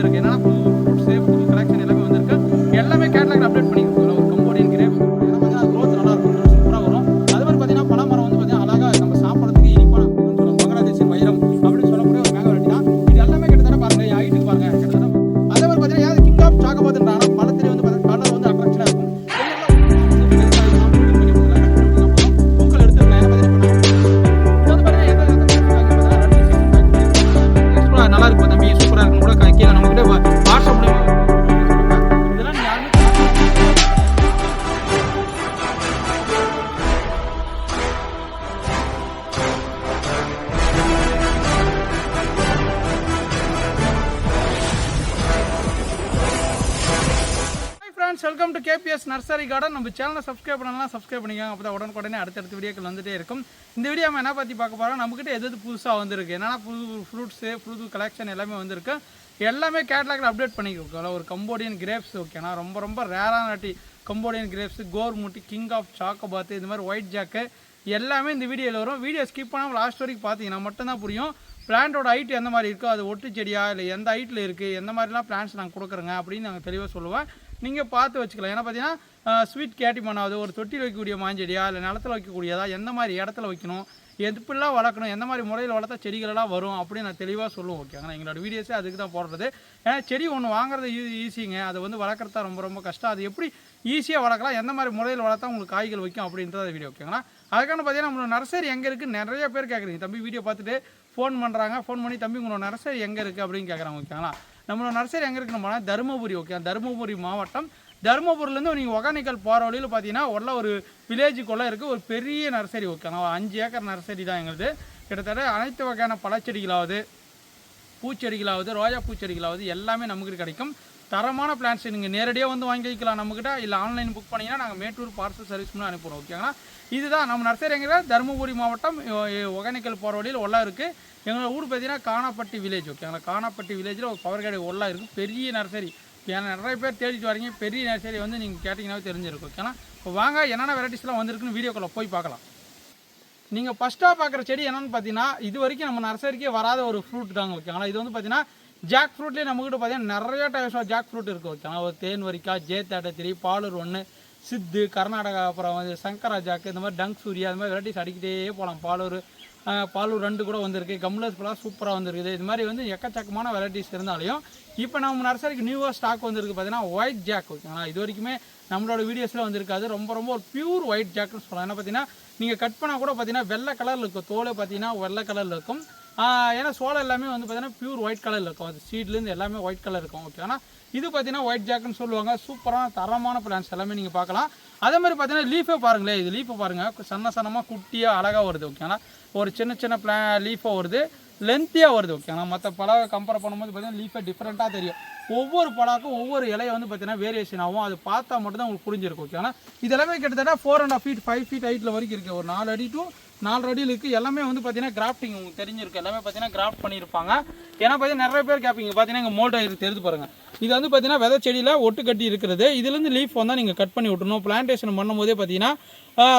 வந்திருக்கு. என்னன்னா கார்டன் நம்ம சேனலை சப்ஸ்கிரைப் பண்ணலாம் சப்ஸ்கிரைப் பண்ணிக்கோங்க. அப்போ தான் உடனுக்குடனே அடுத்தடுத்த வீடியோக்கள் வந்துட்டே இருக்கும். இந்த வீடியோ நம்ம என்ன பற்றி பார்க்க போகிறோம் நம்மக்கிட்ட எது எது புதுசாக வந்திருக்கு? என்னென்னா புது ஃப்ரூட்ஸு புது கலெக்ஷன் எல்லாமே வந்திருக்கு? எல்லாமே கேட்லாகில் அப்டேட் பண்ணிக்கிறோம் ஒரு கம்போடியன் கிரேப்ஸ் ஓகேனா ரொம்ப ரொம்ப ரேரான டீ கம்போடியன் கிரேப்ஸ் கோர்முட்டி கிங் ஆஃப் சாக்கோபாத்து இந்த மாதிரி ஒயிட் ஜாக்கு எல்லாமே இந்த வீடியோவில் வரும். வீடியோ ஸ்கிப் பண்ணாமல் லாஸ்ட் வரைக்கும் பார்த்தீங்கன்னா மட்டும்தான் புரியும். பிளான்ட்டோட ஹைட் எந்த மாதிரி இருக்கோ அது ஒட்டு செடியா இல்லை எந்த ஹைட்டில் இருக்குது எந்த மாதிரிலாம் பிளான்ஸ் நாங்கள் கொடுக்குறோங்க? அப்படின்னு நாங்கள் தெளிவாக சொல்லுவேன். நீங்கள் பார்த்து வச்சுக்கலாம். ஏன்னா பார்த்தீங்கன்னா ஸ்வீட் கேட்டி பண்ணாவது ஒரு தொட்டியில் வைக்கக்கூடிய மாஞ்செடியா இல்லை நிலத்துல வைக்கக்கூடியதா எந்த மாதிரி இடத்துல வைக்கணும் எப்படிலாம் வளர்க்கணும் எந்த மாதிரி முறையில் வளர்த்தா செடிகளெல்லாம் வரும் அப்படின்னு நான் தெளிவாக சொல்லுவோம் ஓகேங்களா எங்களோட வீடியோஸே அதுக்கு தான் போடுறது. ஏன்னா செடி ஒன்று வாங்குறது ஈஸிங்க அதை வந்து வளர்க்குறது தான் ரொம்ப ரொம்ப கஷ்டம். அது எப்படி ஈஸியாக வளர்க்கலாம் எந்த மாதிரி முறையில் வளர்த்தா உங்களுக்கு காய்கள் வைக்கும் அப்படின்றத வீடியோ ஓகேங்களா அதுக்கான பார்த்தீங்கன்னா நம்மளோட நர்சரி எங்கே இருக்குது நிறைய பேர் கேட்குறீங்க தம்பி வீடியோ பார்த்துட்டு ஃபோன் பண்ணுறாங்க ஃபோன் பண்ணி தம்பி உங்களோட நர்சரி எங்கே இருக்குது அப்படின்னு கேட்குறாங்க ஓகேங்களா நம்மளோட நர்சரி எங்கே இருக்குன்னு போனால் தருமபுரி ஓகே தருமபுரி மாவட்டம். தருமபுரிலேருந்து நீங்கள் ஒகானிக்கல் போகிற வழியில் பார்த்தீங்கன்னா உள்ள ஒரு வில்லேஜுக்குள்ளே இருக்குது ஒரு பெரிய நர்சரி ஓகே அஞ்சு ஏக்கர் நர்சரி தான் எங்களுது. கிட்டத்தட்ட அனைத்து வகையான பழச்செடிகளாவது பூச்செடிகளாவது ரோஜா பூச்செடிகளாவது எல்லாமே நமக்கு கிடைக்கும். தரமான பிளான்ஸ் நீங்கள் நேரடியாக வந்து வாங்கிக்கலாம் நம்மக்கிட்ட இல்லை ஆன்லைன் புக் பண்ணிங்கன்னா நாங்கள் மேட்டூர் பார்சல் சர்வீஸ் மூலம் அனுப்புகிறோம் ஓகேங்களா இதுதான் நம்ம நர்சரிங்கிற தருமபுரி மாவட்டம் ஒகேனக்கல் போகிற வழியில் ஒல்லா இருக்குது எங்களோட ஊர் பார்த்தீங்கன்னா காணாப்பட்டி வில்லேஜ் ஓகேங்களா காணாப்பட்டி வில்லேஜில் ஒரு பவர் கடை ஒல்லா இருக்குது பெரிய நர்சரி. ஏன்னா நிறைய பேர் தேடிட்டு வரீங்க பெரிய நர்சரி வந்து நீங்கள் கேட்டிங்கன்னாவே தெரிஞ்சிருக்கும் ஓகேங்களா இப்போ வாங்க என்னென்ன வெரைட்டிஸ்லாம் வந்திருக்குன்னு வீடியோக்குள்ளே போய் பார்க்கலாம். நீங்கள் ஃபஸ்ட்டாக பார்க்குற செடி என்னென்னு பார்த்தீங்கன்னா இது வரைக்கும் நம்ம நர்சரிக்கே வராத ஒரு ஃப்ரூட் தாங்க ஆனால் இது வந்து பார்த்தீங்கன்னா ஜாக் ஃப்ரூட்லேயே நம்மக்கிட்ட பார்த்தீங்கன்னா நிறைய டைப்ஸ் ஆஃப் ஜாக் ஃப்ரூட் இருக்குது ஓகேங்களா ஒரு தேன் வரிக்கா ஜே பாலூர் ஒன்று சித்து கர்நாடகா அப்புறம் வந்து சங்கரா ஜாக்கு இந்த மாதிரி டங்க் சூரியா அது மாதிரி வெரைட்டிஸ் அடிக்கிட்டே போகலாம் பாலூர் பாலூர் ரெண்டு கூட வந்திருக்கு. கம்லஸ் ஃபுல்லாக சூப்பராக வந்திருக்குது. இது மாதிரி வந்து எக்கச்சக்கமான வெரைட்டிஸ் இருந்தாலையும் இப்போ நம்ம நர்சரிக்கு நியூவாக ஸ்டாக் வந்திருக்கு பார்த்தீங்கன்னா ஒயிட் ஜாக் ஓகேங்களா இது வரைக்குமே நம்மளோட வீடியோஸில் வந்திருக்காது. ரொம்ப ரொம்ப ஒரு பியூர் ஒயிட் ஜாக்னு சொல்லலாம். ஏன்னா பார்த்தீங்கன்னா நீங்கள் கட் பண்ணால் கூட பார்த்தீங்கன்னா வெள்ளை கலரில் இருக்கும். தோலை பார்த்தீங்கன்னா வெள்ளை கலரில் இருக்கும். ஏன்னா சோளம் எல்லாமே வந்து பார்த்தீங்கன்னா பியூர் ஒயிட் கலரில் இருக்கும். அது சீட்லேருந்து எல்லாமே ஒயிட் கலர் இருக்கும். ஓகே ஆனால் இது பார்த்தீங்கன்னா ஒயிட் ஜாக்குன்னு சொல்லுவாங்க. சூப்பரான தரமான பிளான்ஸ் எல்லாமே நீங்கள் பார்க்கலாம். அதே மாதிரி பார்த்தீங்கன்னா லீஃபே பாருங்களேன். இது லீஃபை பாருங்கள் சன்ன சன்னமாக குட்டியாக அழகாக வருது. ஓகேங்களா ஒரு சின்ன சின்ன பிளா லீஃபாக வருது. லென்த்தியாக வருது ஓகே ஆனால் மற்ற பழம் கம்பேர் பண்ணும்போது பார்த்தீங்கன்னா லீஃபை டிஃப்ரெண்ட்டாக தெரியும். ஒவ்வொரு பழாக்கும் ஒவ்வொரு இலையை வந்து பார்த்தீங்கன்னா வேரியேஷன் ஆகும். அது பார்த்தா மட்டும் தான் உங்களுக்கு புரிஞ்சிருக்கும் ஓகேங்களா இது எல்லாமே கிட்டத்தட்ட four and half feet five feet ஹைட்டில் வரைக்கும் இருக்குது ஒரு நாலு அடி டு நாலு அடியில் இருக்குது எல்லாமே வந்து பார்த்தீங்கன்னா கிராஃப்டிங் உங்களுக்கு தெரிஞ்சிருக்கு. எல்லாமே பார்த்தீங்கன்னா கிராஃப்ட் பண்ணியிருப்பாங்க. ஏன்னா பார்த்தீங்கன்னா நிறைய பேர் கேட்பீங்க பார்த்தீங்கன்னா இங்கே மோல்ட் ஆகிருக்கு தெரிஞ்சு பாருங்கள் இது வந்து பார்த்தீங்கன்னா விதை செடியில் ஒட்டு கட்டி இருக்கிறது. இதுலேருந்து லீஃப் வந்தால் நீங்கள் கட் பண்ணி விட்டுணும் பிளான்டேஷன் பண்ணும்போதே பார்த்தீங்கன்னா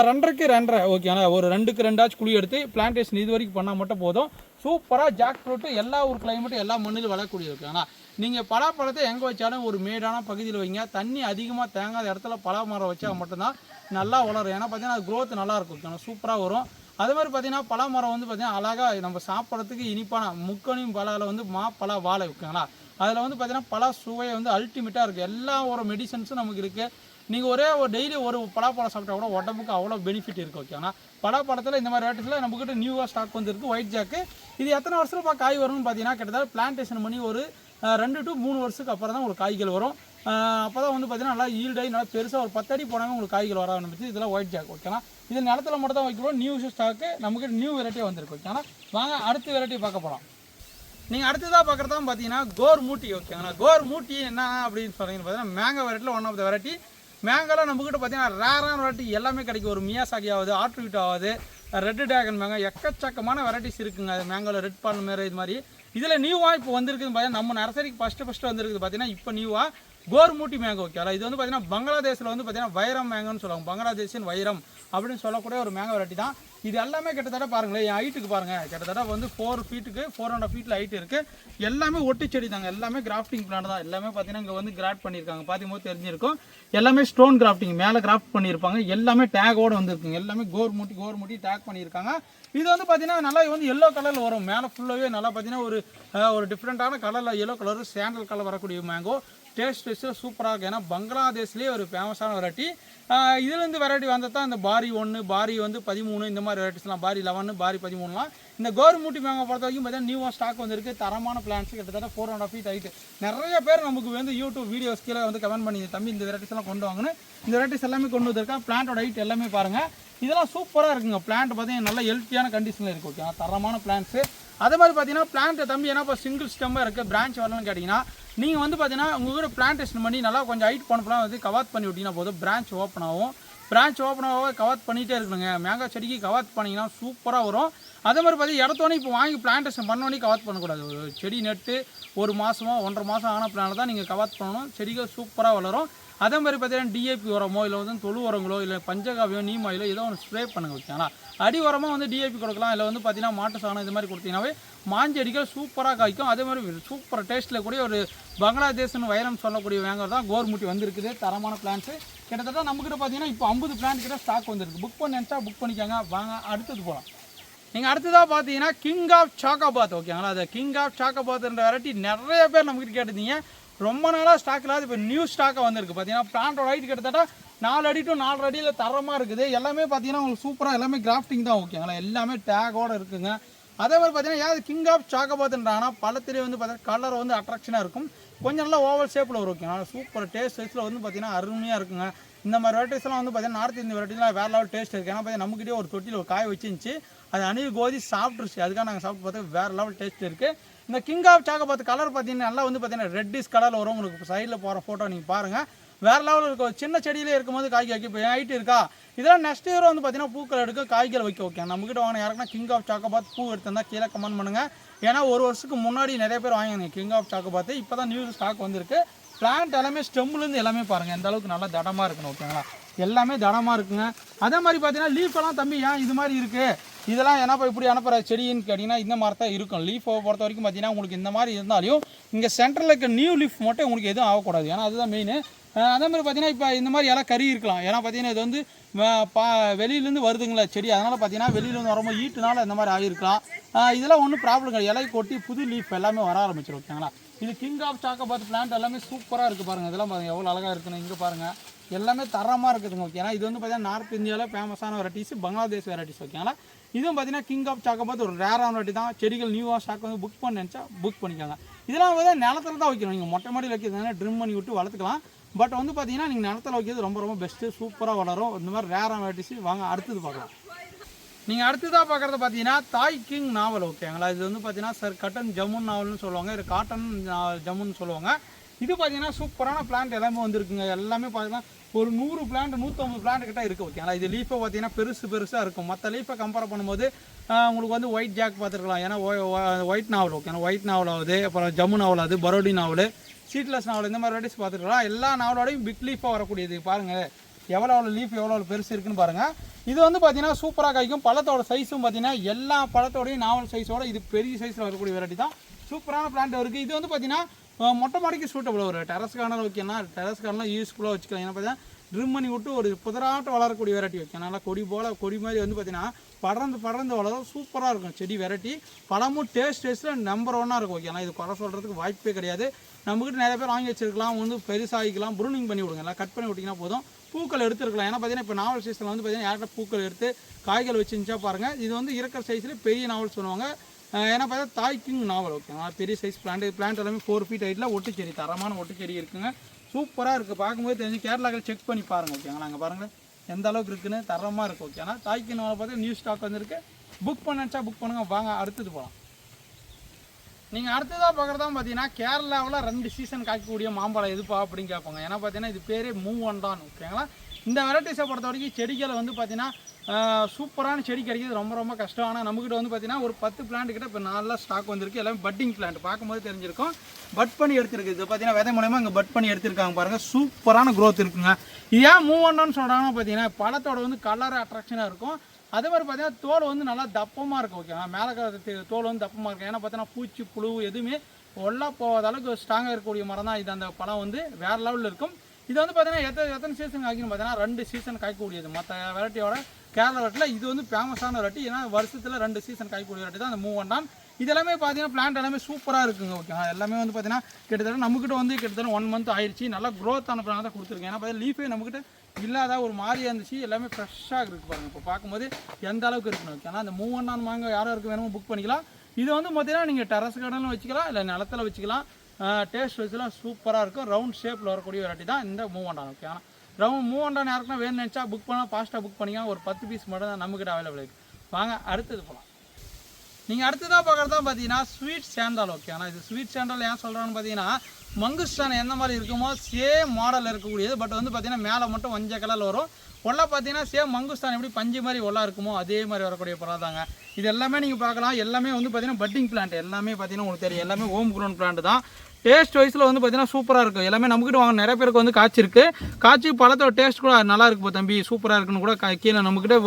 ரெண்டரைக்கு ரெண்டரை ஓகேங்களா ஒரு ரெண்டுக்கு ரெண்டாச்சும் குழி எடுத்து பிளான்டேஷன் இது வரைக்கும் பண்ணால் மட்டும் போதும். சூப்பராக ஜாக் ஃப்ரூட்டு எல்லா ஒரு கிளைமேட்டும் எல்லா மண்ணிலும் வளரக்கூடியது ஆனால் நீங்கள் பலாப்பழத்தை எங்கே வச்சாலும் ஒரு மேடான பகுதியில் வைங்க. தண்ணி அதிகமாக தேங்காத இடத்துல பலா மரம் வச்சா மட்டும்தான் நல்லா வளரும். ஏன்னா பார்த்தீங்கன்னா அது growth நல்லா இருக்கும். சூப்பராக வரும். அது மாதிரி பார்த்தீங்கன்னா பலா மரம் வந்து பார்த்தீங்கன்னா அழகாக நம்ம சாப்பிட்றதுக்கு இனிப்பான முக்கணியும் பலாவில் வந்து மா பலா வாழை இருக்குங்களா அதில் வந்து பார்த்தீங்கன்னா பல சுவையை வந்து அல்டிமேட்டாக இருக்குது எல்லா ஒரு மெடிசன்ஸும் நமக்கு இருக்குது நீங்கள் ஒரே ஒரு டெய்லி ஒரு பலாப்பழம் சாப்பிட்டா கூட உடம்புக்கு அவ்வளோ பெனிஃபிட் இருக்குது ஓகேங்களா பலாப்பழத்தில் இந்த மாதிரி ரேட்டில் நம்மக்கிட்ட நியூவாக ஸ்டாக் வந்துருக்கு ஒயிட் ஜாக்கு இது எத்தனை வருஷத்துல பா காய் வரும்னு பார்த்தீங்கன்னா கிட்டத்தட்ட பிளான்டேஷன் பண்ணி ஒரு ரெண்டு டு மூணு வருஷத்துக்கு அப்புறம் தான் உங்களுக்கு காய்கள் வரும். அப்போ தான் வந்து பார்த்தீங்கன்னா நல்லா ஈல்டாகி நல்லா பெருசாக ஒரு பத்தடி போனாங்க உங்களுக்கு காய்கள் வர ஆரம்பிச்சு இதெல்லாம் ஒயிட் ஜாக் ஓகேனா இது நிலத்தில் மட்டும் தான் வைக்கிறோம். நியூ ஸ்டாக்கு நமக்கு நியூ வெரைட்டியாக வந்திருக்கு ஓகேங்களா வாங்க அடுத்த வெரைட்டி பார்க்க போகலாம் நீங்கள் அடுத்ததாக பார்க்குறது தான் பார்த்தீங்கன்னா கோர் மூட்டி ஓகேங்களா கோர் மூட்டி என்ன அப்படின்னு சொன்னீங்கன்னு பார்த்தீங்கன்னா மேங்கோ வெரைட்டியில் ஒன் ஆஃப் த வெரைட்டி மேங்கோலாம் நம்மக்கிட்ட பார்த்தீங்கன்னா ரேரான வெரைட்டி எல்லாமே கிடைக்கும். ஒரு மியாசாகி ஆகுது ஆட்ருவிட் ஆகுது ரெட் டேகன் மேங்கோ எக்கச்சக்கமான வெரைட்டிஸ் இருக்குங்க. அது மேங்கோவில் ரெட் பால் மேரே இது மாதிரி. இதில் நியூவாக இப்போ வந்திருக்குது பார்த்தீங்கன்னா நம்ம நர்சரிக்கு ஃபஸ்ட்டு ஃபஸ்ட்டு வந்திருக்குது பார்த்தீங்கன்னா இப்போ நியூவாக கோர்மூட்டி மேங்கோ ஓகேங்களா இது வந்து பார்த்தீங்கன்னா பங்களாதேஷில் வந்து பார்த்தீங்கன்னா வைரம் மேங்கோன்னு சொல்லுவாங்க. பங்களாதேஷின் வைரம் அப்படின்னு சொல்லக்கூடிய ஒரு மேங்கோ வெரைட்டி தான். இது எல்லாமே கிட்டத்தட்ட பாருங்களேன் என் ஹைட்டுக்கு பாருங்கள் கிட்டத்தட்ட வந்து ஃபோர் ஃபீட்டுக்கு ஃபோர் அண்ட் ஃபீட்டில் ஹைட் இருக்குது எல்லாமே ஒட்டி செடி தாங்க. எல்லாமே கிராஃப்டிங் பிளான் தான். எல்லாமே பார்த்தீங்கன்னா இங்கே வந்து கிராஃப்ட் பண்ணியிருக்காங்க. பார்க்கும்போது தெரிஞ்சிருக்கும் எல்லாமே ஸ்டோன் கிராஃப்டிங் மேலே கிராஃப்ட் பண்ணியிருப்பாங்க. எல்லாமே டேக்கோடு வந்துருக்குங்க. எல்லாமே கோர் மூட்டி கோர் மூட்டி டேக் பண்ணியிருக்காங்க. இது வந்து பார்த்தீங்கன்னா நல்லா வந்து எல்லோ கலரில் வரும். மேலே ஃபுல்லாகவே நல்லா பார்த்தீங்கன்னா ஒரு ஒரு டிஃப்ரெண்ட்டான கலரில் எல்லோ கலர் சாண்டல் கலர் வரக்கூடிய மேங்கோ டேஸ்ட் டேஸ்ட்டு சூப்பராக இருக்கும் ஏன்னா பங்களாதேஷ்லேயே ஒரு ஃபேமஸான வெரைட்டி இதுலேருந்து வெரைட்டி வந்தால் தான் இந்த பாரி ஒன்று பாரி வந்து பதிமூணு இந்த மாதிரி வெரைட்டிஸ்லாம் பாரி லெவன் பாரி பதிமூணுலாம். இந்த கவர்மெண்ட் மேங்கோ பொறுத்த வரைக்கும் பார்த்தீங்கன்னா நியூவாக ஸ்டாக் வந்திருக்கு. தரமான பிளான்ஸ் கிட்டத்தட்ட four and half feet height நிறைய பேர் நமக்கு வந்து யூடியூப் வீடியோஸ் கீழே வந்து கமெண்ட் பண்ணி தம்பி இந்த வெரைட்டிஸ் எல்லாம் கொண்டு வாங்கன்னு. இந்த வெரைட்டிஸ் எல்லாமே கொண்டு வந்திருக்கேன் பிளான்ட்டோட ஹைட் எல்லாமே பாருங்கள் இதெல்லாம் சூப்பராக இருக்குங்க. பிளான்ட் பார்த்தீங்கன்னா நல்ல ஹெல்த்தியான கண்டிஷனில் இருக்குது ஓகே தரமான பிளான்ஸு அதே மாதிரி பார்த்தீங்கன்னா பிளான்ட் தம்பி ஏன்னா இப்போ சிங்கிள் ஸ்டெம்மாக இருக்குது பிரான்ச் வரலன்னு கேட்டிங்கன்னா நீங்கள் வந்து பார்த்தீங்கன்னா உங்கள் கூட பிளான்டேஷன் பண்ணி நல்லா கொஞ்சம் ஹைட் பண்ணப்பெல்லாம் வந்து கவாத் பண்ணி விட்டிங்கன்னா போதும். பிரான்ச் ஓப்பன் ஆகும். பிரான்ச் ஓப்பன் ஆக கவாத் பண்ணிகிட்டே இருக்கணுங்க. மேங்கா செடிக்கு கவாத் பண்ணிங்கன்னா சூப்பராக வரும். அதே மாதிரி பார்த்தீங்கன்னா இடத்தோடனே இப்போ வாங்கி பிளான்டேஷன் பண்ணோடனே கவாத் பண்ணக்கூடாது. ஒரு செடி நட்டு ஒரு மாதமோ ஒன்றரை மாதம் ஆன பிளான தான் நீங்கள் கவாத் பண்ணணும். செடிகள் சூப்பராக வளரும். அதே மாதிரி பார்த்தீங்கன்னா டிஏபி உரமோ இல்லை வந்து தொழு உரங்களோ இல்லை பஞ்சகாவியோ நீமாயிலோ ஏதோ ஒன்று ஸ்ப்ரே பண்ணுங்க ஓகேங்களா அடி உரமாக வந்து டிஏபி கொடுக்கலாம். இல்லை வந்து பார்த்தீங்கன்னா மாட்டு சாணம் இது மாதிரி கொடுத்தீங்கன்னாவே மாஞ்செடிகள் சூப்பராக காய்க்கும். அதே மாதிரி சூப்பர் டேஸ்ட்டில் கூடிய ஒரு பங்களாதேஷ்னு வைரம் சொல்லக்கூடிய வேங்கர் தான் கோர்முட்டி வந்திருக்குது. தரமான பிளான்ஸு கிட்டத்தட்ட நம்மக்கிட்ட பார்த்தீங்கன்னா இப்போ ஐம்பது பிளான் கிட்ட ஸ்டாக் வந்துருக்கு. புக் பண்ணி நினச்சா புக் பண்ணிக்கோங்க. வாங்க அடுத்தது போகலாம் நீங்கள் அடுத்ததாக பார்த்தீங்கன்னா கிங் ஆஃப் சாக்காபாத் ஓகேங்களா அது கிங் ஆஃப் சாக்காபாத்ன்ற வெரைட்டி நிறைய பேர் நம்மக்கிட்ட கேட்டிருந்தீங்க. ரொம்ப நாளாக ஸ்டாக் இல்லாத இப்போ நியூ ஸ்டாக்காக வந்திருக்கு. பார்த்தீங்கன்னா பிளான்டோட ஹைட் கிட்டத்தட்ட நாலு அடி டு நாலு அடியில் தரமாக இருக்குது. எல்லாமே பார்த்தீங்கன்னா உங்களுக்கு சூப்பராக எல்லாமே கிராஃப்டிங் தான் ஓகேங்களா எல்லாமே டேகோடு இருக்குங்க. அதே மாதிரி பார்த்தீங்கன்னா ஏதாவது கிங் ஆஃப் சாக்கபாத்துன்றாங்கன்னா பழத்திலே வந்து பார்த்தீங்கன்னா கலர் வந்து அட்ராக்ஷனாக இருக்கும். கொஞ்சம் நல்லா ஓவல் ஷேப்பில் வரும் ஓகேங்களா சூப்பர் டேஸ்ட் வைஸில் வந்து பார்த்தீங்கன்னா அருமையாக இருக்குங்க. இந்த மாதிரி வெரைட்டிஸ்லாம் வந்து பார்த்தீங்கன்னா நார்த் இந்திய வெரைட்டிலாம் வேறு லெவல் டேஸ்ட் இருக்குது ஏன்னா பார்த்தீங்கன்னா நம்மகிட்டே ஒரு தொட்டியில் ஒரு காய வச்சிருந்துச்சு. அது அணில் கோதி சாப்பிட்ருச்சு அதுக்காக நாங்கள் சாப்பிட்டு பார்த்தா வேறு லெவல் டேஸ்ட் இருக்குது இந்த கிங் ஆஃப் சாக்கபாத் கலர் பார்த்தீங்கன்னா நல்லா வந்து பார்த்தீங்கன்னா ரெட்டிஸ் கலரில் வரும். உங்களுக்கு சைடில் போகிற ஃபோட்டோ நீங்கள் பாருங்கள் வேறு லெவலில் இருக்கும் சின்ன செடியிலே இருக்கும்போது காய்க்கு வைக்க இப்போ ஹைட் இருக்கா? இதெல்லாம் நெக்ஸ்ட் இயர் வந்து பார்த்தீங்கன்னா பூக்கள் எடுக்க காய்கறி வைக்க ஓகே நம்மக்கிட்ட வாங்கின யாருக்குன்னா கிங் ஆஃப் சாக்கோபாத் பூ எடுத்திருந்தா கீழே கமெண்ட் பண்ணுங்கள் ஏன்னா ஒரு வருஷத்துக்கு முன்னாடி நிறைய பேர் வாங்கினீங்க கிங் ஆஃப் சாக்கோபாத் இப்போ தான் நியூ ஸ்டாக் வந்திருக்கு. பிளான்ட் எல்லாமே ஸ்டெம்லேருந்து எல்லாமே பாருங்கள் எந்த அளவுக்கு நல்லா தடமாக இருக்கணும் ஓகேங்களா எல்லாமே தடமாக இருக்குங்க. அதே மாதிரி பார்த்தீங்கன்னா லீஃப் எல்லாம் தம்பி ஏன் இது மாதிரி இருக்குது இதெல்லாம் என்னப்பா இப்படி அனுப்புகிற செடின்னு கேட்டிங்கன்னா இந்த மாதிரி தான் இருக்கும் லீஃபை பொறுத்த வரைக்கும் பார்த்தீங்கன்னா உங்களுக்கு இந்த மாதிரி இருந்தாலையும் இங்கே சென்டரில் இருக்க நியூ லீஃப் மட்டும் உங்களுக்கு எதுவும் ஆகக்கூடாது. ஏன்னா அதுதான் மெயின் அதே மாதிரி பார்த்தீங்கன்னா இப்போ இந்த மாதிரி இலை கறி இருக்கலாம். ஏன்னா பார்த்தீங்கன்னா இது வந்து பா வெளியிலேருந்து வருதுங்களா செடி. அதனால் பார்த்தீங்கன்னா வெளியிலேருந்து வரும்போது ஈட்டுனால இந்த மாதிரி ஆகிருக்கலாம் இதெல்லாம் ஒன்றும் ப்ராப்ளம் கிடையாது. இலை கொட்டி புது லீஃப் எல்லாமே வர ஆரம்பிச்சிடும் ஓகேங்களா இது கிங் ஆஃப் சாக்கபாத் பிளான்ட் எல்லாமே சூப்பராக இருக்குது பாருங்கள் இதெல்லாம் பாருங்கள் எவ்வளோ அழகாக இருக்குன்னு இங்கே பாருங்கள் எல்லாமே தரமாக இருக்குதுங்க ஓகே ஏன்னா இது வந்து பார்த்தீங்கன்னா நார்த் இந்தியாவில் ஃபேமஸான வெரைட்டிஸ் பங்களாதேஷ் வெரைட்டிஸ் ஓகேங்களா இதுவும் பார்த்தீங்கன்னா கிங் ஆஃப் சாக்கை பார்த்து ஒரு ரேரான வட்டி தான். செடிகள் நியூவாக ஸ்டாக் வந்து புக் பண்ண நினச்சா புக் பண்ணிக்கோங்க இதெல்லாம் வந்து நிலத்துல தான் வைக்கணும். நீங்கள் மொட்டை மாடியில் வைக்கிறதுனால ட்ரிம் பண்ணி விட்டு வளர்த்துக்கலாம். பட் வந்து பார்த்தீங்கன்னா நீங்கள் நிலத்துல வைக்கிறது ரொம்ப ரொம்ப பெஸ்ட்டு சூப்பராக வளரும். இந்த மாதிரி ரேரான வெரைட்டிஸ் வாங்க அடுத்தது பார்க்கலாம். நீங்கள் அடுத்ததாக பார்க்குறது பார்த்தீங்கன்னா தாய் கிங் நாவல் ஓகேங்களா இது வந்து பார்த்தீங்கன்னா சார் கட்டன் ஜமுன் நாவல்னு சொல்லுவாங்க. இது காட்டன் ஜம்முன்னு சொல்லுவாங்க. இது பார்த்தீங்கன்னா சூப்பரான பிளான்ட் எல்லாமே வந்திருக்குங்க. எல்லாமே பார்த்தீங்கன்னா ஒரு நூறு பிளான்ட் நூற்றம்பது பிளான்ட் கிட்ட இருக்குது ஓகேங்களா இது லீஃபை பார்த்தீங்கன்னா பெருசு பெருசாக இருக்கும். மற்ற லீஃபை கம்பேர் பண்ணும்போது உங்களுக்கு வந்து ஒயிட் ஜாக் பார்த்துருக்கலாம். ஏன்னா ஒயிட் நாவல் ஓகேனா ஒயிட் நாவல் ஆகுது அப்புறம் ஜம்மு நாவல் ஆகுது பரோடி நாவல் சீட்லெஸ் நாவல் இந்த மாதிரி வெரைட்டிஸ் பார்த்துருக்கலாம். எல்லா நாவலோடையும் பிக் லீஃபாக வரக்கூடியது. பாருங்கள் எவ்வளோ எவ்வளோ லீஃப் எவ்வளோ எவ்வளோ பெருசு இருக்குன்னு பாருங்கள் இது வந்து பார்த்தீங்கன்னா சூப்பராக காய்க்கும். பழத்தோட சைஸும் பார்த்தீங்கன்னா எல்லா பழத்தோடையும் நாவல் சைஸோட இது பெரிய சைஸில் வரக்கூடிய வெரைட்டி தான். சூப்பரான பிளான்ட் இருக்குது இது வந்து பார்த்தீங்கன்னா மொட்டை மாடிக்கு சூட்டபிள் ஒரு டெரஸ் கார்னர் வைக்கலாம் டெரஸ் கார்னர் யூஸ்ஃபுல்லாக வச்சுக்கலாம். ஏன்னா பார்த்தீங்கன்னா ட்ரிம் பண்ணி விட்டு ஒரு புதராட்டம் வளரக்கூடிய வெரைட்டி வைக்கலாம். நல்லா கொடி போல் கொடி மாதிரி வந்து பார்த்தீங்கன்னா படர்ந்து படர்ந்து வளரும் சூப்பராக இருக்கும் செடி வெரைட்டி பழமும் டேஸ்ட் டேஸ்ட்டில் நம்பர் ஒன்னாக இருக்கும் ஓகே இது குறை சொல்கிறதுக்கு வாய்ப்பே கிடையாது. நம்மகிட்ட நிறைய பேர் வாங்கி வச்சிருக்கலாம். வந்து பெருசாகிக்கலாம். ப்ரூனிங் பண்ணி விடுங்க. எல்லாம் கட் பண்ணி விட்டிங்கன்னா போதும். பூக்கள் எடுத்துருக்கலாம். ஏன்னா பார்த்தீங்கன்னா இப்போ நாவல் சீசனில் வந்து பார்த்தீங்கன்னா யார்கிட்ட பூக்கள் எடுத்து காய்கள் வச்சுருந்துச்சா பாருங்கள் இது வந்து இருக்கிற சைஸில் பெரிய நாவல் சொல்லுவாங்க. ஏன்னா பார்த்தா தாய் கிங் நாவல் ஓகேங்களா பெரிய சைஸ் பிளான்ட் பிளான்ட் எல்லாமே ஃபோர் ஃபீட் ஹைட்டில் ஒட்டுச்செடி தரமான ஒட்டுச்செடி இருக்குங்க. சூப்பராக இருக்குது பார்க்கும்போது தெரிஞ்சு கேரளாவில் செக் பண்ணி பாருங்கள் ஓகேங்களா அங்கே பாருங்கள் எந்த அளவுக்கு இருக்குன்னு தரமாக இருக்குது ஓகேனா தாய் கிங் நாவல் பார்த்து நியூ ஸ்டாக் வந்துருக்கு. புக் பண்ணச்சா புக் பண்ணுங்க. வாங்க அடுத்தது போகலாம் நீங்கள் அடுத்ததாக பார்க்குறதா பார்த்தீங்கன்னா கேரளாவில் ரெண்டு சீசன் காய்க்கக்கூடிய மாம்பழம் எதுப்பா அப்படின்னு கேட்பாங்க. ஏன்னா பார்த்தீங்கன்னா இது பேரே மூவன் தான் ஓகேங்களா இந்த வெரைட்டிஸை பொறுத்த வரைக்கும் செடிகளை வந்து பார்த்தீங்கன்னா சூப்பரான செடி கிடைக்கிறது ரொம்ப ரொம்ப கஷ்டம். ஆனால் நம்மக்கிட்ட வந்து பார்த்தீங்கன்னா ஒரு பத்து பிளான்ட் கிட்ட இப்போ நல்லா ஸ்டாக் வந்திருக்கு. எல்லாமே பட்டிங் பிளான்ட் பார்க்கும்போது தெரிஞ்சிருக்கும். பட் பண்ணி எடுத்திருக்கு. இது பார்த்தீங்கன்னா விதை மூலயமா இங்கே பட் பண்ணி எடுத்திருக்காங்க பாருங்கள் சூப்பரான க்ரோத் இருக்குங்க. இது ஏன் மூவ் ஒன்னு சொல்கிறாங்கன்னா பார்த்தீங்கன்னா பழத்தோட வந்து கலர் அட்ராக்ஷனாக இருக்கும். அதே மாதிரி பார்த்தீங்கன்னா தோல் வந்து நல்லா தப்பமாக இருக்கும் ஓகேங்களா மேலே தோல் வந்து தப்பமாக இருக்கும். ஏன்னா பார்த்தீங்கன்னா பூச்சி புழு எதுவுமே ஒல்லா போகாத அளவுக்கு ஸ்ட்ராங்காக இருக்கக்கூடிய மரம் தான் இது அந்த பழம் வந்து வேறு லெவலில் இருக்கும். இது வந்து பார்த்தீங்கன்னா எத்தனை எத்தனை சீசன் காய்க்கணும் பார்த்தீங்கன்னா ரெண்டு சீசன் காய்க்கக்கூடியது. மற்ற வெரைட்டியோட கேரளா வெரைட்டியில் இது வந்து ஃபேமஸான வெரைட்டி ஏன்னா வருஷத்தில் ரெண்டு சீசன் காய்க்கக்கூடிய வெரைட்டி தான் அந்த மூவ் இது எல்லாமே பார்த்தீங்கன்னா பிளான்ட் எல்லாமே சூப்பராக இருக்குங்க ஓகேங்களா எல்லாமே வந்து பார்த்தீங்கன்னா கிட்டத்தட்ட நம்மக்கிட்ட வந்து கிட்டத்தட்ட ஒன் மந்த் ஆயிடுச்சு நல்லா க்ரோத்தான பிளான் தான் கொடுத்துருக்கேன். ஏன்னா பார்த்தீங்கன்னா லீஃபே நம்மக்கிட்ட இல்லாத ஒரு மாதிரியாக இருந்துச்சு. எல்லாமே ஃப்ரெஷ்ஷாக இருக்குது பாருங்க. இப்போ பார்க்கும்போது எந்த அளவுக்கு இருக்குன்னு ஓகே ஆனால் அந்த மூவ் ஒன் மாங்க யாரோ இருக்கு வேணுமோ புக் பண்ணிக்கலாம். இது வந்து பார்த்தீங்கன்னா நீங்கள் டெரஸ் கார்டனில் வச்சுக்கலாம் இல்லை நிலத்துல வச்சுக்கலாம். டேஸ்ட் வச்சுலாம் சூப்பராக இருக்கும். ரவுண்ட் ஷேப்பில் வரக்கூடிய வெரைட்டி தான் இந்த மூவ் ஓகே ஆனால் ரவுண்ட் மூவ் ஒன்டான் யாருக்குன்னா வேணும்னு நினச்சா புக் பண்ணால் ஃபாஸ்ட்டாக புக் பண்ணிக்கலாம். ஒரு பத்து பீஸ் மட்டும் தான் நம்மக்கிட்ட அவைலபிள் இருக்குது வாங்க அடுத்தது போகலாம் நீங்கள் அடுத்ததாக பார்க்குறது தான் பார்த்தீங்கன்னா ஸ்வீட் சேண்டால் ஓகே ஆனால் இது ஸ்வீட் சேண்டால் ஏன் சொல்கிறான்னு பார்த்தீங்கன்னா மங்குஸ்டான் எந்த மாதிரி இருக்குமோ சேம் மாடல் இருக்கக்கூடியது பட் வந்து பார்த்தீங்கன்னா மேலே மட்டும் மஞ்சள் கலரில் வரும். ஒல்லா பார்த்தீங்கன்னா சேம் மங்குஸ்தான் எப்படி பஞ்சு மாதிரி ஒல்லா இருக்குமோ அதே மாதிரி வரக்கூடிய பழம் தாங்க. இது எல்லாமே நீங்கள் பார்க்கலாம். எல்லாமே வந்து பார்த்தீங்கன்னா பட்டிங் பிளான்ட் எல்லாமே பார்த்தீங்கன்னா உங்களுக்கு தெரியும். எல்லாமே ஹோம் க்ரோன் பிளான்ட் தான். டேஸ்ட் வைஸில் வந்து பார்த்தீங்கன்னா சூப்பராக இருக்கும். எல்லாமே நம்மக்கிட்ட வாங்க நிறைய பேருக்கு வந்து காய்ச்சிருக்கு காய்ச்சி பழத்தோட டேஸ்ட் கூட நல்லா இருக்கு தம்பி. சூப்பராக இருக்குன்னு கூட கீழே நம்மக்கிட்ட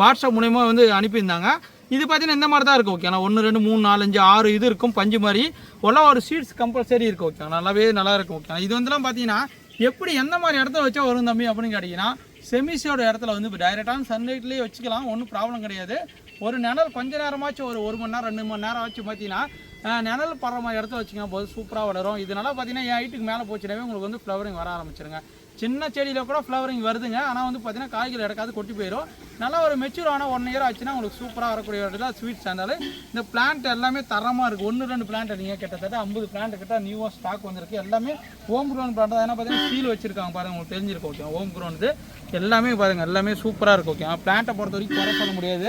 வாட்ஸ்அப் மூலயமா வந்து அனுப்பியிருந்தாங்க. இது பார்த்தீங்கன்னா இந்த மாதிரி தான் இருக்கும் ஓகே ஆனால் ஒன்று ரெண்டு மூணு நாலஞ்சு ஆறு இது இருக்கும் பஞ்சு மாதிரி. ஒல்லாம் ஒரு சீட்ஸ் கம்பல்சரி இருக்கும் ஓகே நல்லாவே நல்லா இருக்கும் ஓகே இது வந்துலாம் பார்த்தீங்கன்னா எப்படி எந்த மாதிரி இடத்துல வச்சா வரும் தம்பி அப்படின்னு கேட்டிங்கன்னா செமிஸோட இடத்துல வந்து இப்போ டைரெக்டான சன்லைட்லேயே வச்சுக்கலாம் ஒன்றும் ப்ராப்ளம் கிடையாது. ஒரு நிழல் கொஞ்ச நேரமாச்சும் ஒரு ஒரு மணி நேரம் ரெண்டு மணி நேரம் ஆச்சு பார்த்தீங்கன்னா நிழல் படுற மாதிரி இடத்துல வச்சுங்க போது சூப்பராக வளரும். இதனால பார்த்தீங்கன்னா என் ஹைட்டுக்கு மேலே போச்சுனாவே உங்களுக்கு வந்து ஃப்ளவரிங் வர ஆரம்பிச்சிருங்க. சின்ன செடியில் கூட ஃப்ளவரிங் வருதுங்க. ஆனால் வந்து பார்த்தீங்கன்னா காய்கள் இடக்காது கொட்டி போயிடும் நல்லா ஒரு மெச்சூர் ஆனால் ஒன் இயர் ஆச்சுன்னா உங்களுக்கு சூப்பராக வரக்கூடிய ஒரு தான் ஸ்வீட் சாண்டல் இந்த பிளான்ட் எல்லாமே தரமாக இருக்குது ஒன்று ரெண்டு பிளான்ட் நீங்கள் கிட்டத்தட்ட ஐம்பது பிளான்ட் கிட்ட நியூவாக ஸ்டாக் வந்திருக்கு. எல்லாமே ஹோம் க்ரோன் பிளான்ட் தான். ஏன்னா பார்த்தீங்கன்னா சீல் வச்சிருக்காங்க பாருங்க. உங்களுக்கு தெரிஞ்சிருக்கும் ஓகே ஹோம் க்ரோன் எல்லாமே பாருங்கள் எல்லாமே சூப்பராக இருக்கும் ஓகே பிளான்ட்டை பொறுத்த வரைக்கும் குறை சொல்ல முடியாது.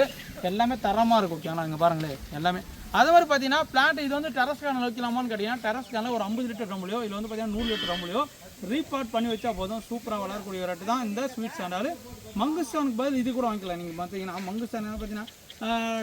எல்லாமே தரமாக இருக்கும் ஓகேங்களா இங்கே பாருங்களேன். எல்லாமே அதே மாதிரி பார்த்தீங்கன்னா பிளான்ட் இது வந்து டெரஸ் கேனில் வைக்கலாமான்னு கேட்டிங்கன்னா டெரஸ் கேனில் ஒரு ஐம்பது லிட்டர் ரம்பளையோ இல்லை வந்து பார்த்தீங்கன்னா நூறு லிட்டர் ரம்பளையோ ரீபார்ட் பண்ணி வச்சா போதும். சூப்பராக வளரக்கூடிய வெரைட்டி தான் இந்த ஸ்வீட் சாண்டால் மங்குஸ்தானுக்கு பதில் இது கூட வாங்கிக்கலாம். நீங்கள் பார்த்தீங்கன்னா மங்குஸ்தான் என்ன பார்த்தீங்கன்னா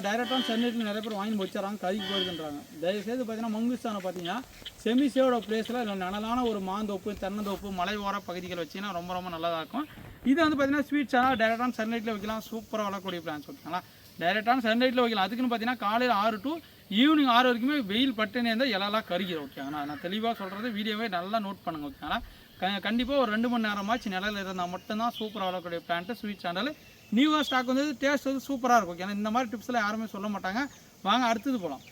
டைரெக்டாக சென்னைக்கு நிறைய பேர் வாங்கி வச்சுறாங்க கதிக்கு போயிருக்குன்றாங்க தயவுசெய்து பார்த்தீங்கன்னா மங்குஸ்தானை பார்த்தீங்கன்னா செமிசேவோட பிளேஸில் இல்லை நனலான ஒரு மாந்தோப்பு தென்னந்தோப்பு மலை ஓர பகுதிகள் வச்சிங்கன்னா ரொம்ப ரொம்ப நல்லதாக இருக்கும். இது வந்து பார்த்தீங்கன்னா ஸ்வீட் சாணம் டைரெக்டான சன்லைட்டில் வைக்கலாம். சூப்பராக வளரக்கூடிய பிளான்ஸ் ஓகேங்களா டைரெக்டான சன்லைட்டில் வைக்கலாம். அதுக்குன்னு பார்த்தீங்கன்னா காலையில் ஆறு டு ஈவினிங் ஆறு வரைக்குமே வெயில் பட்டுனே இருந்தால் இலலாம் கருகிடும் ஓகேங்களா நான் தெளிவாக சொல்கிறது வீடியோவே நல்லா நோட் பண்ணுங்கள் ஓகேங்களா க கண்டிப்பாக ஒரு ரெண்டு மணி நேரமாச்சு நிலையில் இருந்தால் மட்டும்தான் சூப்பராக வளரக்கூடிய பிளான்ட்டு ஸ்வீட் சாண்டல் நியூவாக ஸ்டாக் வந்து டேஸ்ட் வந்து சூப்பராக இருக்கும் ஏன்னா இந்த மாதிரி டிப்ஸ்லாம் யாருமே சொல்ல மாட்டாங்க. வாங்க அடுத்தது போகலாம்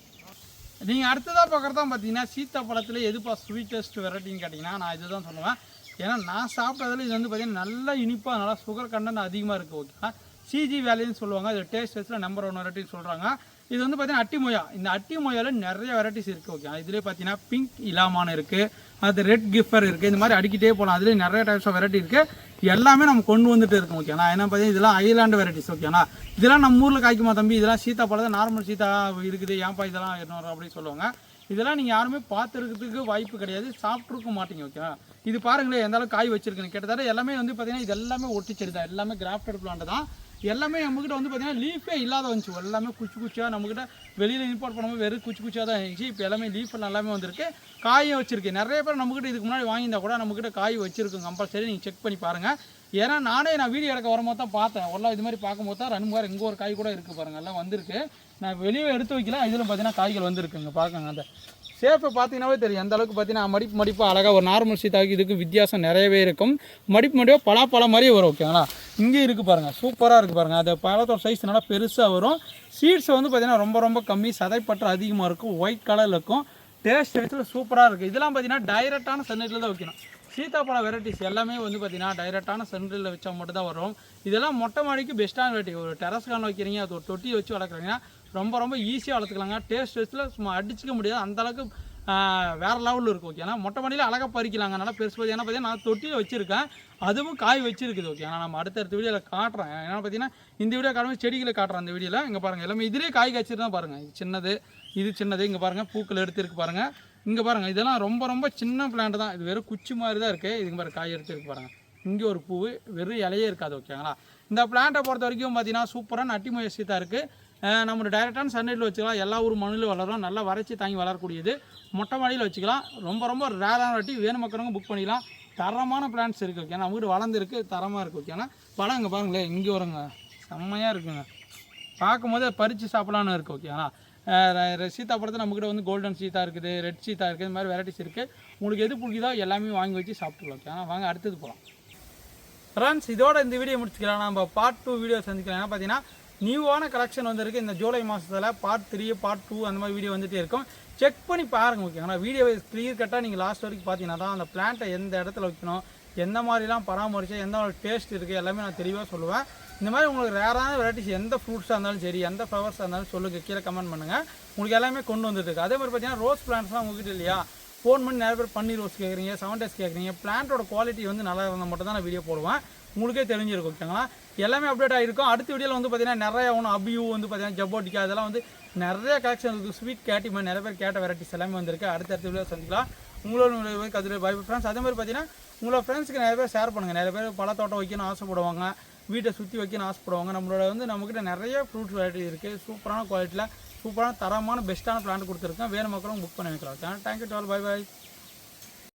நீங்கள் அடுத்ததாக பார்க்குறதா பார்த்தீங்கன்னா சீத்தாப்பழத்தில் எதுப்பா ஸ்வீட்டஸ்ட் வெரைட்டின்னு கேட்டிங்கன்னா நான் இதுதான் சொல்லுவேன். ஏன்னா நான் சாப்பிட்றதுல இது வந்து பார்த்திங்கன்னா நல்லா இனிப்பாக நல்லா சுகர் கண்டன் அதிகமாக இருக்குது ஓகேங்களா சிஜி வேலைன்னு சொல்லுவாங்க இது டேஸ்ட் வச்சில் நம்பர் ஒன் வெரைட்டின்னு சொல்கிறாங்க இது வந்து பார்த்தீங்கன்னா அட்டி மொயா. இந்த அட்டி மொயாவில் நிறைய வெரைட்டிஸ் இருக்குது ஓகே இதுலேயே பார்த்தீங்கன்னா பிங்க் இலாமான் இருக்குது அது ரெட் கிஃபர் இருக்குது இந்த மாதிரி அடிக்கிட்டே போகலாம் அதுலேயே நிறைய டைப்ஸ் ஆஃப் வெரைட்டி இருக்குது எல்லாமே நம்ம கொண்டு வந்துட்டு இருக்கோம் ஓகேண்ணா என்ன பார்த்தீங்கன்னா இதெல்லாம் ஐலாண்டு வெரைட்டிஸ் ஓகேண்ணா இதெல்லாம் நம்ம ஊரில் காய்க்குமா தம்பி? இதெல்லாம் சீத்தாப்பழம் நார்மல் சீத்தா இருக்குது ஏன்பா இதெல்லாம் இருநூறு அப்படின்னு சொல்லுவாங்க. இதெல்லாம் நீங்கள் யாருமே பார்த்துருக்கிறதுக்கு வாய்ப்பு கிடையாது சாப்பிட்ருக்க மாட்டீங்க ஓகேவா இது பாருங்களேன் எந்த அளவுக்கு காய் வச்சிருக்கேன் கிட்டத்தட்ட எல்லாமே வந்து பார்த்தீங்கன்னா இது எல்லாமே ஒட்டிச்செடி தான். எல்லாமே கிராஃப்டட் பிளான்ட் தான். எல்லாமே நம்மக்கிட்ட வந்து பார்த்தீங்கன்னா லீஃபே இல்லாத வந்துச்சு. எல்லாமே குச்சி குச்சியாக நம்மக்கிட்ட வெளியில் இம்போர்ட் பண்ணும்போது வெறும் குச்சி குச்சியாக தான் இருந்துச்சு. இப்போ எல்லாமே லீஃப் எல்லாமே வந்திருக்கு. காயும் வச்சுருக்கேன் நிறைய பேர் நம்மக்கிட்ட இதுக்கு முன்னாடி வாங்கியிருந்தா கூட நம்மக்கிட்ட காய் வச்சிருக்கு கம்பல்சரி நீங்கள் செக் பண்ணி பாருங்கள் ஏன்னா நானே நான் வீடியோ எடுக்க வரும்போது தான் பார்த்தேன். எல்லாம் இது மாதிரி பார்க்கும்போது தான் ரெண்டு மாதிரி இங்கே ஒரு காய் கூட இருக்குது பாருங்கள் எல்லாம் வந்திருக்கு. நான் வெளியே எடுத்து வைக்கலாம் இதில் பார்த்தீங்கன்னா காய்கள் வந்துருக்குங்க. பார்க்கங்க அந்த ஷேப்பை பார்த்தீங்கன்னாவே தெரியும். அந்த அளவுக்கு பார்த்தீங்கன்னா மடிப்பு மடிப்பு அழகாக ஒரு நார்மல் சீத்தாவுக்கு இதுக்கு வித்தியாசம் நிறையவே இருக்கும். மடிப்பு மடிப்பாக பலாப்பழம் மாதிரியே வரும் ஓகேங்களா இங்கே இருக்குது பாருங்கள் சூப்பராக இருக்குது பாருங்கள் அது பழத்தோட சைஸ் நல்லா பெருசாக வரும். சீட்ஸ் வந்து பார்த்திங்கன்னா ரொம்ப ரொம்ப கம்மி. சதைப்பற்று அதிகமாக இருக்கும். ஒயிட் கலரில் இருக்கும். டேஸ்ட் வைஸில் சூப்பராக இருக்குது இதெல்லாம் பார்த்தீங்கன்னா டைரெக்டான சன்லைட்டில் தான் வைக்கணும். சீத்தாப்பழம் வெரைட்டிஸ் எல்லாமே வந்து பார்த்தீங்கன்னா டைரெக்டான சென்ட்ரில் வச்சா மட்டும் தான் வரும். இதெல்லாம் மொட்டை மாடிக்கு பெஸ்ட்டான வெரைட்டி ஒரு டெரஸ் கான் வைக்கிறீங்க அது ஒரு தொட்டி வச்சு வளர்க்குறீங்கன்னா ரொம்ப ரொம்ப ஈஸியாக வளர்த்துக்கலாங்க. டேஸ்ட் வைஸில் சும்மா அடிச்சிக்க முடியாது. அந்த அளவுக்கு லெவலில் இருக்கும் ஓகே ஏன்னா மொட்டை மாடியில் அழகாக பறிக்கலாங்க. நல்லா பெருசு பற்றி ஏன்னா பார்த்தீங்கன்னா நான் தொட்டியில் வச்சுருக்கேன். அதுவும் காய் வச்சிருக்குது ஓகே ஆனால் நம்ம அடுத்தடுத்த வீடியோவில் காட்டுறேன். ஏன்னா பார்த்தீங்கன்னா இந்த வீடியோ காட்டும்போது செடிகளை காட்டுறேன் அந்த வீடியோவில் இங்கே பாருங்கள் எல்லாமே இதிலே காய் காய்ச்சிட்டு தான் பாருங்கள் சின்னது. இது சின்னது இங்கே பாருங்கள் பூக்கள் எடுத்துருக்கு பாருங்கள் இங்கே பாருங்கள் இதெல்லாம் ரொம்ப ரொம்ப சின்ன பிளான்ட் தான். இது வெறும் குச்சி மாதிரி தான் இருக்குது இதுக்கு பாருங்க காய் எடுத்துருக்கு பாருங்கள் இங்கே ஒரு பூ வெறும் இலையே இருக்காது ஓகேங்களா இந்த பிளான்ட்டை பொறுத்த வரைக்கும் பார்த்தீங்கன்னா சூப்பரான நட்டி முயற்சி தான் இருக்குது நம்ம டைரெக்டான சன்லைட்டில் வச்சுக்கலாம். எல்லா ஊர் மண்ணிலும் வளரும் நல்லா வறட்சி தாங்கி வளரக்கூடியது. மொட்டை மாடியில் வச்சுக்கலாம். ரொம்ப ரொம்ப ரேரான வாட்டி வேணும் மக்களவங்க புக் பண்ணிக்கலாம். தரமான பிளான்ஸ் இருக்குது ஓகே நம்ம வீடு வளர்ந்துருக்கு தரமாக இருக்குது ஓகேனா பழம் இங்கே பாருங்களேன். இங்கே வருங்க. செம்மையாக இருக்குங்க. பார்க்கும்போது பறித்து சாப்பிடலான்னு இருக்குது ஓகேங்களா சீதா படத்தில் நம்மக்கிட்ட வந்து கோல்டன் சீத்தா இருக்குது ரெட் சீத்தா இருக்குது இந்த மாதிரி வெரைட்டிஸ் இருக்குது உங்களுக்கு எது பிடிக்குதோ எல்லாமே வாங்கி வச்சு சாப்பிட்டுக்கலாம் ஆனால் வாங்க அடுத்தது போகலாம் ஃப்ரெண்ட்ஸ் இதோட இந்த வீடியோ முடிச்சுக்கலாம். நம்ம பார்ட் டூ வீடியோ சந்திக்கலாம். ஏன்னா பார்த்தீங்கன்னா நியூவான கலெக்ஷன் வந்திருக்கு. இந்த ஜூலை மாதத்தில் பார்ட் த்ரீ பார்ட் டூ அந்த மாதிரி வீடியோ வந்துட்டே இருக்கும். செக் பண்ணி பாருங்க ஓகேங்களா வீடியோ கிளியர் கட்டாக நீங்கள் லாஸ்ட் வரைக்கும் பார்த்தீங்கன்னா தான் அந்த பிளான்ட்டை எந்த இடத்துல வைக்கணும் எந்த மாதிரிலாம் பராமரிச்சா எந்த டேஸ்ட் இருக்குது எல்லாமே நான் தெளிவாக சொல்லுவேன். இந்த மாதிரி உங்களுக்கு ரேரான வெரைட்டிஸ் எந்த ஃப்ரூட்ஸாக இருந்தாலும் சரி எந்த ஃப்ளவர்ஸாக இருந்தாலும் சொல்லுங்கள் கீழே கமெண்ட் பண்ணுங்கள் உங்களுக்கு எல்லாமே கொண்டு வந்துருக்கு அதே மாதிரி பார்த்தீங்கன்னா ரோஸ் பிளான்ட்ஸ்லாம் உங்ககிட்ட இல்லையா? ஃபோன் பண்ணி நிறைய பேர் பன்னீர் ரோஸ் கேட்குறீங்க செவன் டேஸ் கேட்குறீங்க. பிளான்ட்டோட குவாலிட்டி வந்து நல்லா இருந்தால் மட்டும் தான் நான் வீடியோ போடுவேன். உங்களுக்கே தெரிஞ்சிருக்கும் ஓகேங்களா எல்லாமே அப்டேட் ஆகிருக்கும் அடுத்த வீடியோவில் வந்து பார்த்தீங்கன்னா நிறைய ஒன்று அபியூ வந்து பார்த்தீங்கன்னா ஜப்போட்டிக்கா அதெல்லாம் வந்து நிறைய கலெக்ஷன் இருக்குது ஸ்வீட் கேட்டி மாதிரி நிறைய பேர் கேட்ட வெரைட்டிஸ் எல்லாமே வந்திருக்கு. அடுத்த அடுத்த வீடியோ சந்திக்கலாம். உங்களோட கதிரை பை ஃப்ரெண்ட்ஸ் அதே மாதிரி பார்த்தீங்கன்னா உங்களோட ஃப்ரெண்ட்ஸ்க்கு நிறைய பேர் ஷேர் பண்ணுங்கள் நிறைய பேர் பழத்தோட்டம் வைக்கணும்னு ஆசைப்படுவாங்க. வீட்டை சுற்றி வைக்கணும்னு ஆசைப்படுவாங்க நம்மளோட வந்து நம்மக்கிட்ட நிறைய ஃப்ரூட்ஸ் வெரைட்டி இருக்குது சூப்பரான குவாலிட்டியில் சூப்பரான தரமான பெஸ்ட்டான பிளான் கொடுத்துருக்கேன். வேறு மக்களும் புக் பண்ணி வைக்கலாம். தேங்க்யூ டால் பை பாய்